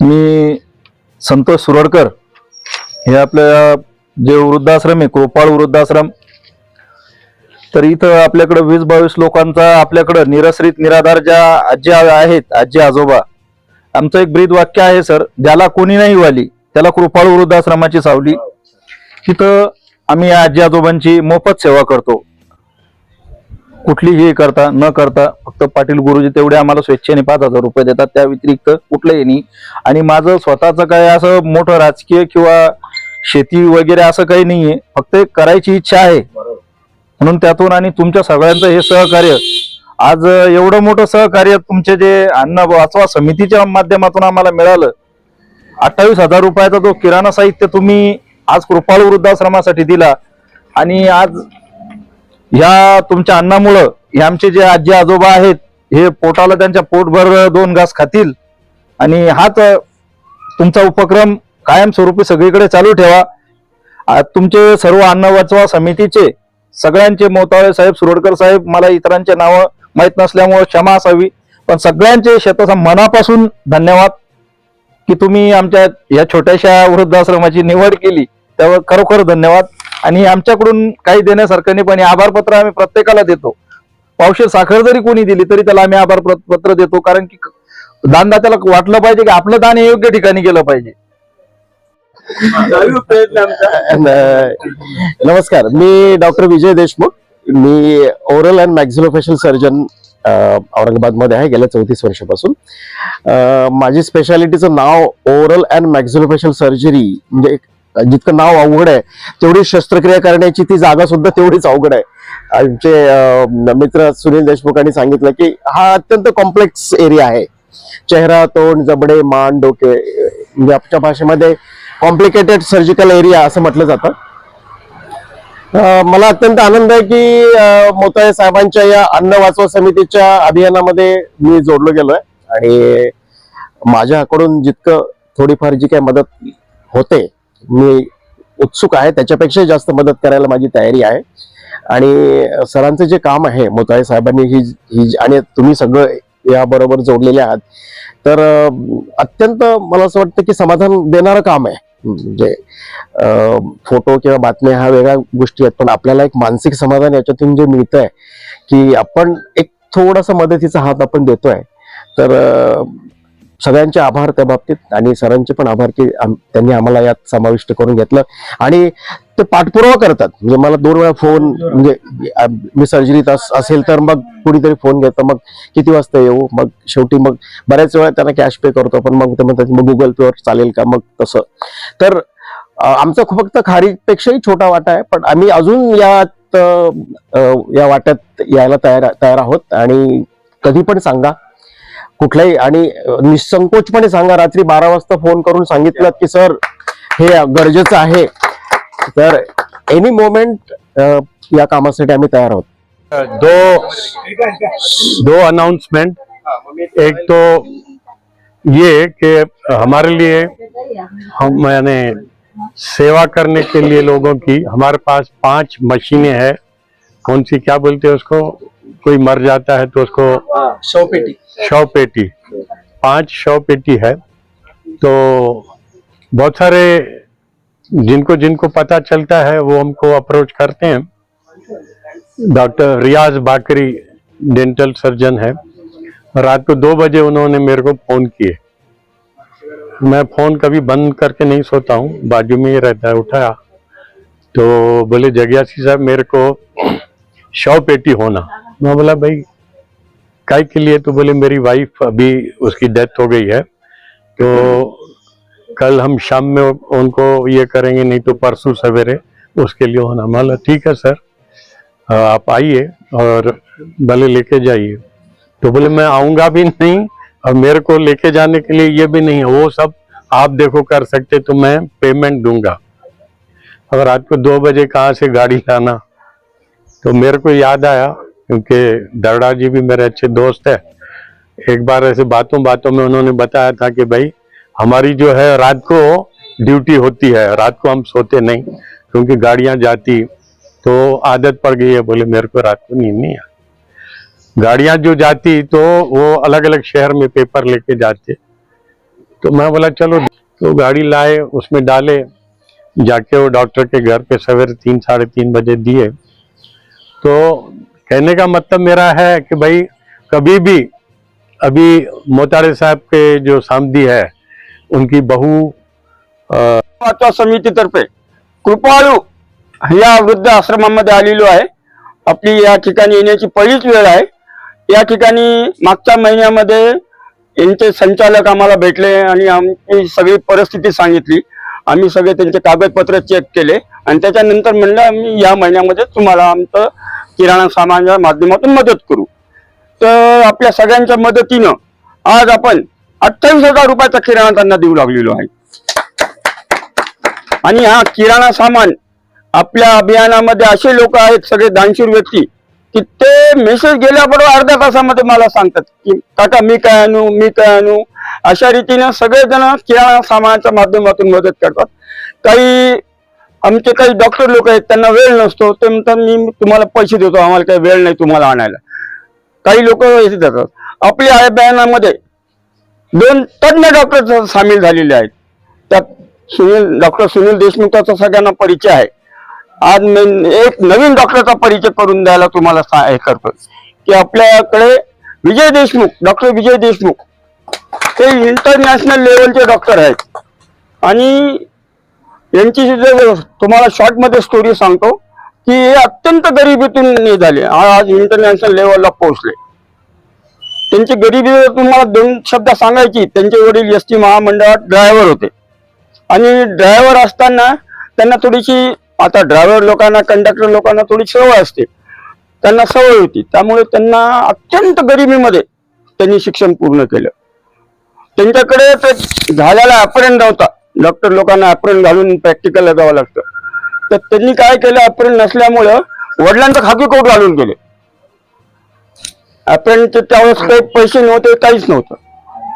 मी संतोष सुरडकर हे आपल्या जे वृद्धाश्रम आहे कृपाळ वृद्धाश्रम तर इथं आपल्याकडे वीस बावीस लोकांचा आपल्याकडं निरश्रित निराधार ज्या आजी आहेत आजी आजोबा आमचं एक ब्रीद वाक्य आहे सर ज्याला कोणी नाही वाली त्याला कृपाळ वृद्धाश्रमाची सावली. तिथं आम्ही या आजी आजोबांची मोफत सेवा करतो. कुठलीही करता न करता फक्त पाटील गुरुजी तेवढे आम्हाला स्वेच्छेने पाच हजार रुपये देतात. त्या व्यतिरिक्त कुठलंही नाही. आणि माझं स्वतःचं काय असं मोठं राजकीय किंवा शेती वगैरे असं काही नाहीये. फक्त करायची इच्छा आहे. म्हणून त्यातून आणि तुमच्या सगळ्यांचं हे सहकार्य. आज एवढं मोठं सहकार्य तुमचे जे अन्न वाचवा समितीच्या माध्यमातून आम्हाला मिळालं. अठ्ठावीस हजार रुपयाचा जो किराणा साहित्य तुम्ही आज कृपाळ वृद्धाश्रमासाठी दिला. आणि आज ह्या तुमच्या अन्नामुळं हे आमचे जे आजी आजोबा आहेत हे पोटाला त्यांच्या पोटभर दोन घास खातील. आणि हाच तुमचा उपक्रम कायमस्वरूपी सगळीकडे चालू ठेवा. तुमचे सर्व अन्न वाचवा समितीचे सगळ्यांचे मोताळे साहेब सुरोडकर साहेब मला इतरांचे नावं माहीत नसल्यामुळे क्षमा असावी. पण सगळ्यांचे शेताचा मनापासून धन्यवाद की तुम्ही आमच्या या छोट्याशा वृद्धाश्रमाची निवड केली. त्यावर खरोखर धन्यवाद. आणि आमच्याकडून काही देण्यासारखं नाही पण हे आभार पत्र आम्ही प्रत्येकाला देतो. पावशे साखर जरी कोणी दिली तरी त्याला आम्ही आभार पत्र देतो कारण की दानदात्याला वाटलं पाहिजे की आपलं दान हे योग्य ठिकाणी गेलं पाहिजे. नमस्कार मी डॉक्टर विजय देशमुख. मी ओरल अँड मॅक्झिलोफेशियल सर्जन औरंगाबादमध्ये आहे गेल्या चौतीस वर्षापासून. माझी स्पेशालिटीचं नाव ओरल अँड मॅक्झिलोफेशियल सर्जरी म्हणजे एक- जितकं नाव अवघड आहे तेवढी शस्त्रक्रिया करण्याची ती जागा सुद्धा तेवढीच अवघड आहे. आमचे मित्र सुनील देशमुखांनी सांगितलं की हा अत्यंत कॉम्प्लेक्स एरिया आहे. चेहरा तोंड जबडे मान डोके म्हणजे आमच्या भाषेमध्ये कॉम्प्लिकेटेड सर्जिकल एरिया असं म्हटलं जातं. मला अत्यंत आनंद आहे की अं, मोताळे साहेबांच्या या अन्न वाचवा समितीच्या अभियानामध्ये मी जोडलो गेलोय. आणि माझ्याकडून जितकं थोडीफार जी काही मदत होते मी उत्सुक आहे. त्याच्यापेक्षा जास्त मदत करायला माझी तयारी आहे. आणि सरांचं जे काम आहे मोताळे साहेबांनी ही ही आणि तुम्ही सगळं याबरोबर जोडलेले आहात. तर अत्यंत मला असं वाटतं की समाधान देणारं काम आहे. म्हणजे फोटो किंवा बातम्या ह्या वेगळ्या गोष्टी आहेत. पण आपल्याला एक मानसिक समाधान याच्यातून जे मिळतं आहे की आपण एक थोडासा मदतीचा हात आपण देतोय. तर सगळ्यांचे आभार त्या बाबतीत आणि सरांचे पण आभार की त्यांनी आम्हाला यात समाविष्ट करून घेतलं. आणि ते पाठपुरावा करतात. म्हणजे मला दोन वेळा फोन म्हणजे मी सर्जरीत असेल तर मग कुणीतरी फोन घेतो. मग किती वाजता येऊ? मग शेवटी मग बऱ्याच वेळा त्यांना कॅश पे करतो. पण मग ते म्हणतात मग गुगल पेवर चालेल का? मग तसं. तर आमचा खूप फक्त खारीपेक्षाही छोटा वाटा आहे. पण आम्ही अजून यात या वाट्यात यायला तयार तयार आहोत. आणि कधी पण सांगा. कुठल्याही आणि निसंकोचपणे सांगा रात्री बारा वाजता फोन करून सांगितलं की सर हे गरजेचं आहे. तर एनी मोमेंट या कामासाठी आम्ही तयार आहोत. दो दो अनाउंसमेंट एक तो ये कि हमारे लिए हम मैंने सेवा करने के लिए लोगों की हमारे पास पांच मशीनें हैं। कौन सी क्या बोलते हैं उसको? कोई मर जाता है तो उसको शव पेटी। शव पेटी। पाँच शव पेटी है। तो बहुत सारे जिनको जिनको पता चलता है वो हमको अप्रोच करते हैं। डॉक्टर रियाज बाकरी डेंटल सर्जन है। रात को दो बजे उन्होंने मेरे को फ़ोन किए। मैं फ़ोन कभी बंद करके नहीं सोता हूँ। बाजू में ही रहता है उठाया। तो बोले जगियासी साहब मेरे को शव पेटी होना। मैं बोला, भाई काय के लिए तो बोले, मेरी वाइफ अभी उसकी डेथ हो गई है तो कल हम शाम में उनको ये करेंगे, नहीं तो परसों सवेरे उसके लिए होना। माला ठीक है सर आप आइए और भले लेके जाइए। तो बोले, मैं आऊँगा भी नहीं और मेरे को लेके जाने के लिए ये भी नहीं है, वो सब आप देखो कर सकते तो मैं पेमेंट दूँगा। अगर रात को दो बजे कहाँ से गाड़ी लाना? तो मेरे को याद आया क्योंकि दरड़ा जी भी मेरे अच्छे दोस्त है। एक बार ऐसे बातों बातों में उन्होंने बताया था कि भाई, हमारी जो है रात को ड्यूटी होती है, रात को हम सोते नहीं, क्योंकि गाड़ियाँ जाती। तो आदत पड़ गई है, बोले मेरे को रात को नींद नहीं आती। गाड़ियाँ जो जाती तो वो अलग अलग शहर में पेपर लेके जाते। तो मैं बोला, चलो। तो गाड़ी लाए, उसमें डाले। जाके वो डॉक्टर के घर पे सवेरे तीन, साढ़े तीन बजे दिए। तो कहने का मतलब मेरा है कि भाई कभी भी अभी मोतारे साहब के जो सामदी है उनकी बहू वाचवा समितीतर्फे कृपाळू या वृद्ध आश्रमामध्ये आलेलो आहे. आपली या ठिकाणी येण्याची पहिलीच वेळ आहे. या ठिकाणी मागच्या महिन्यामध्ये यांचे संचालक आम्हाला भेटले आणि आमची सगळी परिस्थिती सांगितली. आम्ही सगळे त्यांचे कागदपत्र चेक केले आणि त्याच्यानंतर म्हणलं आम्ही या महिन्यामध्ये तुम्हाला आमचं किराणा सामानाच्या माध्यमातून मदत करू. तर आपल्या सगळ्यांच्या मदतीनं आज आपण अठ्ठावीस हजार रुपयाचा किराणा त्यांना देऊ लागलेलो आहे. आणि हा किराणा सामान आपल्या अभियानामध्ये असे लोक आहेत सगळे दानशूर व्यक्ती की ते मेसेज गेल्याबरोबर अर्ध्या तासामध्ये मला सांगतात की काका मी काय आणू मी काय आणू? अशा रीतीनं सगळेजण किराणा सामानाच्या माध्यमातून मदत करतात. काही आमचे काही डॉक्टर लोक आहेत त्यांना वेळ नसतो ते म्हणतात मी तुम्हाला पैसे देतो आम्हाला काही वेळ नाही तुम्हाला आणायला. काही लोक येथे देतात आपल्या बयानामध्ये दोन तज्ञ डॉक्टर सामील झालेले आहेत. त्यात सुनील डॉक्टर सुनील देशमुखचा सगळ्यांना परिचय आहे. आज मी एक नवीन डॉक्टरचा परिचय करून द्यायला तुम्हाला सा- हे करतो की आपल्याकडे विजय देशमुख डॉक्टर विजय देशमुख ते इंटरनॅशनल लेवलचे डॉक्टर आहेत. आणि यांची तुम्हाला शॉर्टमध्ये स्टोरी सांगतो की हे अत्यंत गरिबीतून निघाले. झाले आज इंटरनॅशनल लेवलला पोहोचले. त्यांची गरिबी तुम्हाला दोन शब्द सांगायची त्यांचे वडील एस टी महामंडळात ड्रायव्हर होते. आणि ड्रायव्हर असताना त्यांना थोडीशी आता ड्रायव्हर लोकांना कंडक्टर लोकांना थोडी सवय असते. त्यांना सवय होती. त्यामुळे त्यांना अत्यंत गरिबीमध्ये त्यांनी शिक्षण पूर्ण केलं. त्यांच्याकडे झाल्याला झालेला नव्हता. डॉक्टर लोकांना ॲपरेंट घालून प्रॅक्टिकलला जावं लागतं. तर त्यांनी काय केलं? ॲपरेंट नसल्यामुळं वडिलांचं खाकी कोट घालून गेले. ॲपरेंटचे त्यावेळेस काही पैसे नव्हते काहीच नव्हतं.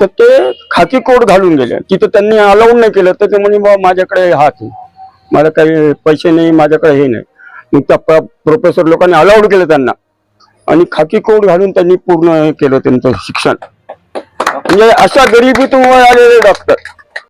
तर ते खाकी कोट घालून गेले. तिथं त्यांनी अलाउड नाही केलं. तर ते म्हणे बाबा माझ्याकडे हात नाही मला काही पैसे नाही माझ्याकडे हे नाही. मग त्या प्रोफेसर लोकांनी अलाउड केलं त्यांना. आणि खाकी कोट घालून त्यांनी पूर्ण हे केलं त्यांचं शिक्षण. म्हणजे अशा गरिबीतून आलेले डॉक्टर.